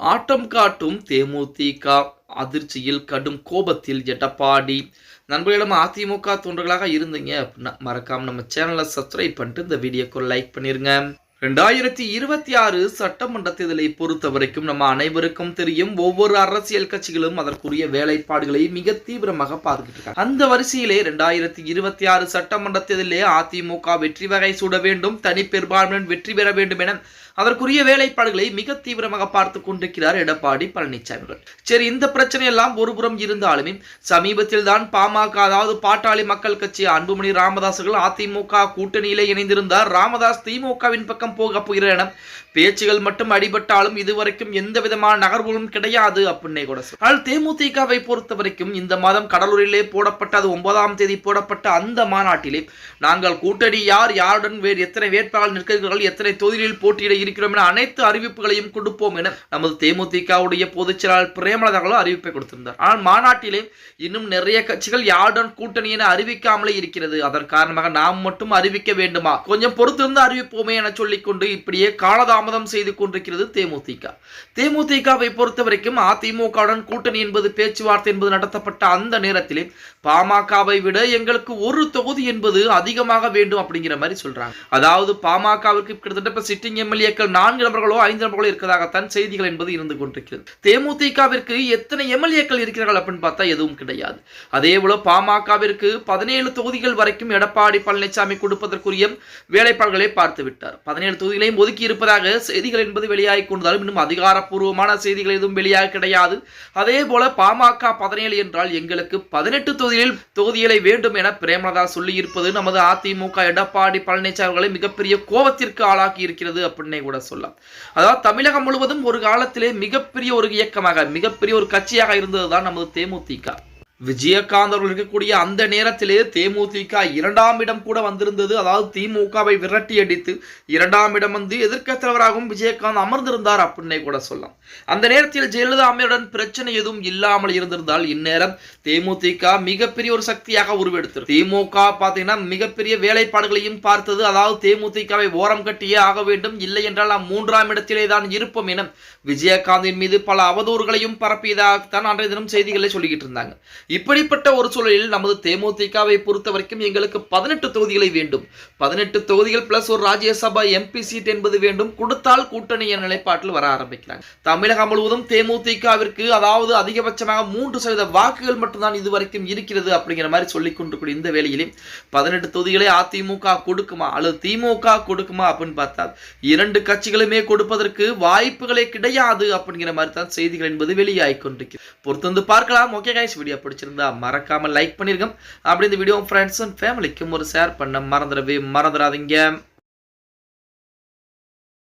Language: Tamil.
ஆட்டம் காட்டும் தேமுதிக அதிர்ச்சியில் கடும் கோபத்தில் எடப்பாடி. நண்பர்களிடம் அதிமுக தொண்டர்களாக இருந்தீங்க அப்படின்னா மறக்காம நம்ம சேனலை சப்ஸ்கிரைப் பண்ணிட்டு இந்த வீடியோக்கு லைக் பண்ணிருங்க. ரெண்டாயிரத்தி இருபத்தி ஆறு சட்டமன்ற தேர்தலை பொறுத்த வரைக்கும் நம்ம அனைவருக்கும் தெரியும் ஒவ்வொரு அரசியல் கட்சிகளும் அதற்குரிய வேலைப்பாடுகளை மிக தீவிரமாக பார்த்துட்டு இருக்காங்க. அந்த வரிசையிலே ரெண்டாயிரத்தி இருபத்தி ஆறு சட்டமன்ற தேர்தலிலே அதிமுக வெற்றி வகை சூட வேண்டும் தனி பெரும்பான்மையுடன் வெற்றி பெற வேண்டும் என அதற்குரிய வேலைப்பாடுகளை மிக தீவிரமாக பார்த்து கொண்டிருக்கிறார் எடப்பாடி பழனிசாமி சரி இந்த பிரச்சனை எல்லாம் ஒருபுறம் இருந்தாலுமே சமீபத்தில் தான் பாமக அதாவது பாட்டாளி மக்கள் கட்சி அன்புமணி ராமதாஸ்கள் அதிமுக கூட்டணியிலே இணைந்திருந்தார். ராமதாஸ் திமுகவின் பக்கம் போக போகிற என பேச்சுகள் மட்டும் அடிபட்டாலும் இதுவரைக்கும் எந்த விதமான நகர்வுகளும் கிடையாது அப்படின்னே கூட ஆனால் தேமுதிகவை பொறுத்த வரைக்கும் இந்த மாதம் கடலூரிலே போடப்பட்ட அது ஒன்பதாம் தேதி போடப்பட்ட அந்த மாநாட்டிலே நாங்கள் கூட்டணி யார் யாருடன் வேறு எத்தனை வேட்பாளர் நிற்கிறார்கள் எத்தனை தொகுதிகளில் போட்டியிட இருக்கிறோம் என அனைத்து அறிவிப்புகளையும் கொடுப்போம் என நமது தேமுதிகவுடைய பொதுச் செயலாளர் பிரேமலதாகளும் அறிவிப்பை கொடுத்திருந்தார். ஆனால் மாநாட்டிலே இன்னும் நிறைய கட்சிகள் யாருடன் கூட்டணி என அறிவிக்காமலே இருக்கிறது. அதன் காரணமாக நாம் மட்டும் அறிவிக்க வேண்டுமா? கொஞ்சம் பொறுத்திருந்து அறிவிப்போமே என சொல்லி கொண்டு இப்படியே காலதாமதம் செய்து கொண்டிருக்கிறது தேமுதிக. தேமுதிகவை பொறுத்த வரைக்கும் அதிமுகவுடன் கூட்டணி என்பது பேச்சுவார்த்தை என்பது நடத்தப்பட்ட அந்த நேரத்திலே பாமகவை விட எங்களுக்கு ஒரு தொகுதி என்பது அதிகமாக வேண்டும் அப்படிங்கிற மாதிரி சொல்றாங்க. அதாவது பாமகவிற்கு கிட்டத்தட்ட இப்ப சிட்டிங் எம்எல்ஏக்கள் நான்கு நபர்களோ ஐந்து நபர்களோ இருக்கிறதாகத்தான் செய்திகள் என்பது இருந்து கொண்டிருக்கிறது. தேமுதிகவிற்கு எத்தனை எம்எல்ஏக்கள் இருக்கிறார்கள் அப்படின்னு பார்த்தா எதுவும் கிடையாது. அதே போல பாமகவிற்கு பதினேழு தொகுதிகள் வரைக்கும் எடப்பாடி பழனிசாமி கொடுப்பதற்குரிய வேலைப்பாடுகளை பார்த்து விட்டார் பதினேழு தொகுதிகளையும் ஒதுக்கி இருப்பதாக செய்திகள் என்பது வெளியாகி கொண்டாலும் இன்னும் அதிகாரப்பூர்வமான செய்திகள் எதுவும் வெளியாக கிடையாது. அதே போல பாமக பதினேழு என்றால் எங்களுக்கு பதினெட்டு தொகுதிகளில் தொகுதிகளை வேண்டும் என பிரேமலதா சொல்லி இருப்பது நமது அதிமுக எடப்பாடி பழனிசாமி அவர்களை மிகப்பெரிய கோபத்திற்கு ஆளாக்கி இருக்கிறது அப்படின்னே கூட சொல்லலாம். அதாவது தமிழகம் முழுவதும் ஒரு காலத்திலே மிகப்பெரிய ஒரு இயக்கமாக மிகப்பெரிய ஒரு கட்சியாக இருந்ததுதான் நமது தேமுதிக. விஜயகாந்த் அவர்கள் இருக்கக்கூடிய அந்த நேரத்திலே தேமுதிக இரண்டாம் இடம் கூட வந்திருந்தது. அதாவது திமுகவை விரட்டி அடித்து இரண்டாம் இடம் வந்து எதிர்க்கத் தலைவராகவும் விஜயகாந்த் அமர்ந்திருந்தார் அப்படின்னே கூட சொல்லலாம். அந்த நேரத்தில் ஜெயலலிதா அம்மையுடன் பிரச்சனை எதுவும் இல்லாமல் இருந்திருந்தால் இந்நேரம் தேமுதிக மிகப்பெரிய ஒரு சக்தியாக உருவெடுத்தது திமுக பார்த்தீங்கன்னா மிகப்பெரிய வேலைப்பாடுகளையும் பார்த்தது. அதாவது தேமுதிகவை ஓரம் கட்டியே ஆக வேண்டும். இல்லை என்றால் நாம் மூன்றாம் இடத்திலே தான் இருப்போம் என விஜயகாந்தின் மீது பல அவதூறுகளையும் பரப்பியதாகத்தான் அன்றைய தினம் செய்திகளை சொல்லிக்கிட்டு இருந்தாங்க. இப்படிப்பட்ட ஒரு சூழலில் நமது தேமுதிகவை பொறுத்த வரைக்கும் எங்களுக்கு பதினெட்டு தொகுதிகளை வேண்டும். பதினெட்டு தொகுதிகள் பிளஸ் ஒரு ராஜ்யசபா எம்பி சீட் என்பது வேண்டும். கொடுத்தால் கூட்டணி என்ற நிலைப்பாட்டில் வர ஆரம்பிக்கிறாங்க. தமிழகம் முழுவதும் தேமுதிகவிற்கு அதாவது அதிகபட்சமாக மூன்று சதவீத வாக்குகள் மட்டும்தான் இதுவரைக்கும் இருக்கிறது அப்படிங்கிற மாதிரி சொல்லிக் கொண்டிருக்கூடிய இந்த வேளையிலே பதினெட்டு தொகுதிகளை அதிமுக கொடுக்குமா? அல்லது திமுக கொடுக்குமா அப்படின்னு பார்த்தால் இரண்டு கட்சிகளுமே கொடுப்பதற்கு வாய்ப்புகளே கிடையாது அப்படிங்கிற மாதிரி தான் செய்திகள் என்பது வெளியாகி கொண்டிருக்கிறது பொறுத்து வந்து பார்க்கலாம் ஓகே கைஸ் வீடியோ பிடிச்சிருந்தா மறக்காம லைக் பண்ணிருங்க. அப்படி இந்த வீடியோ ஃப்ரெண்ட்ஸ் அண்ட் ஃபேமிலிக்கும் ஒரு ஷேர் பண்ண மறந்துடவே மறந்துடாதீங்க.